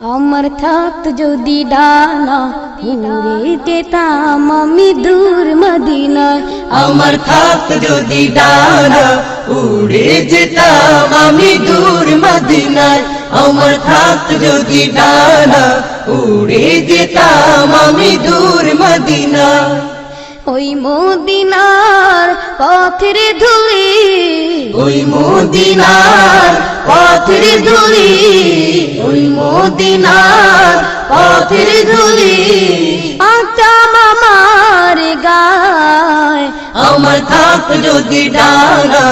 আমার থাকত যদি ডানা উড়ে যেতাম আমি দূর মদিনায়। আমার থাকত যদি ডানা, উড়ে যেতাম আমি দূর মদিনায়। আমার থাকত যদি ডানা, উড়ে যেতাম আমি দূর মদিনায়। ওই মদিনার পথের ধুলি। ওই মদিনার পথের ধুলি। ওই মদিনার পথের ধুলি। আঁকতাম আমার গায় আমার থাক যদি ডানা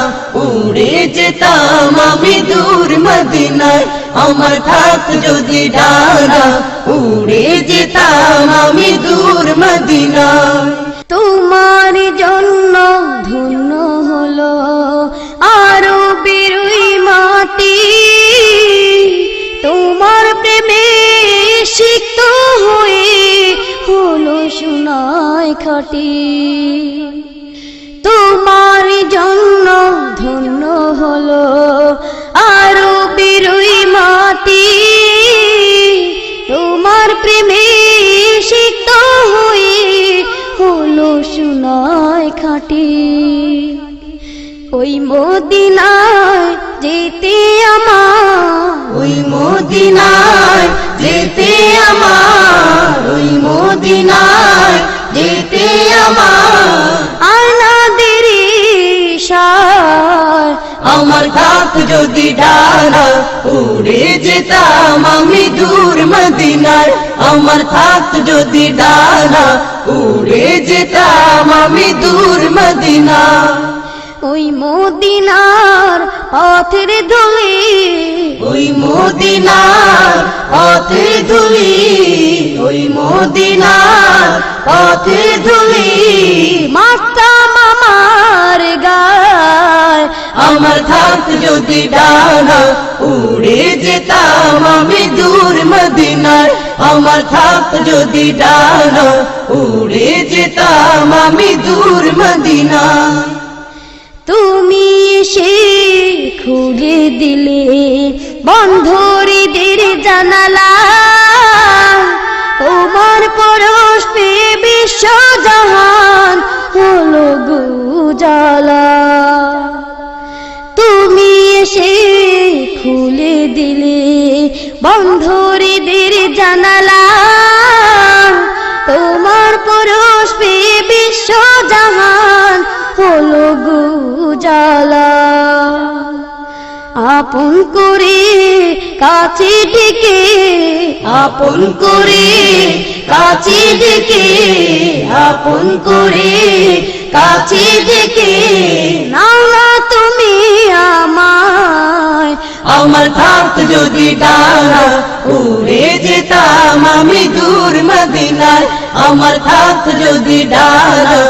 উড়ে যেতাম আমি দূর মদিনায়। আমার থাক যদি ডানা উড়ে যেতাম সোনায় খাটি তোমার জন্য ধন্য হলো আরও বেরুই মাটি। তোমার প্রেমে সিক্ত হয়ে হলো সোনায় খাটি। ওই মদিনায় যেতে আমার যেতে আমার থাক যদি ডানা উড়ে যেতাম আমি দূর মদিনার। আমার থাক যদি ডানা উড়ে যেতাম আমি দূর মদিনা ওই মদিনার পথের ধুলি। ওই মদিনার পথে ধুলি ওই মদিনার পথে ধুলি মাতাম আমার গায়। আমার থাক যদি ডানা উড়ে যেতাম আমি দূর মদিনার আমার থাক যদি ডানা উড়ে যেতাম আমি দূর মদিনা তুমি এসে খুলে দিলে বন্ধরীদের জানালা। এসে খুলে দিলে বন্ধরীদের জানালা। তোমার পরশ পেয়ে বিশ্ব জাহান হলো গুজালা আপন করে কাছে ডেকে, আপন করে কাছে ডেকে, আপন করে কাছে ডেকে নাও আমার থাক যদি ডানা উড়ে যেতাম আমি দূর মদিনায়। আমার থাক যদি ডানা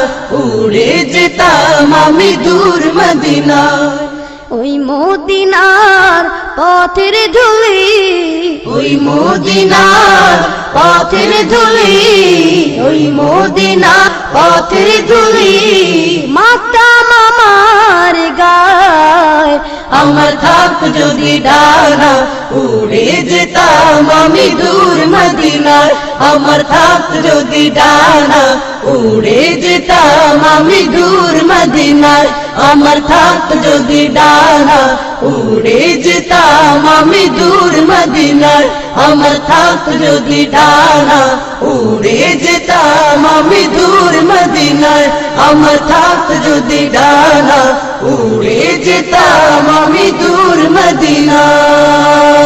উড়ে যেতাম আমি দূর মদিনায়। ওই মদিনার পথের ধুলি ওই মদিনার পথের ধুলি ওই মদিনার পথের ধুলি। আমার থাক যদি ডানা, উড়ে যেতাম আমি দূর মদিনার আমার থাক যদি ডানা, উড়ে যেতাম আমি দূর মদিনায় আমার থাক যদি ডানা, উড়ে যেতাম আমি দূর মদিনায়। আমার থাক যদি ডানা, উড়ে যেতাম আমি দূর মদিনায়। আমার থাক যদি ডানা, উড়ে যেতাম আমি দূর মদিনায়।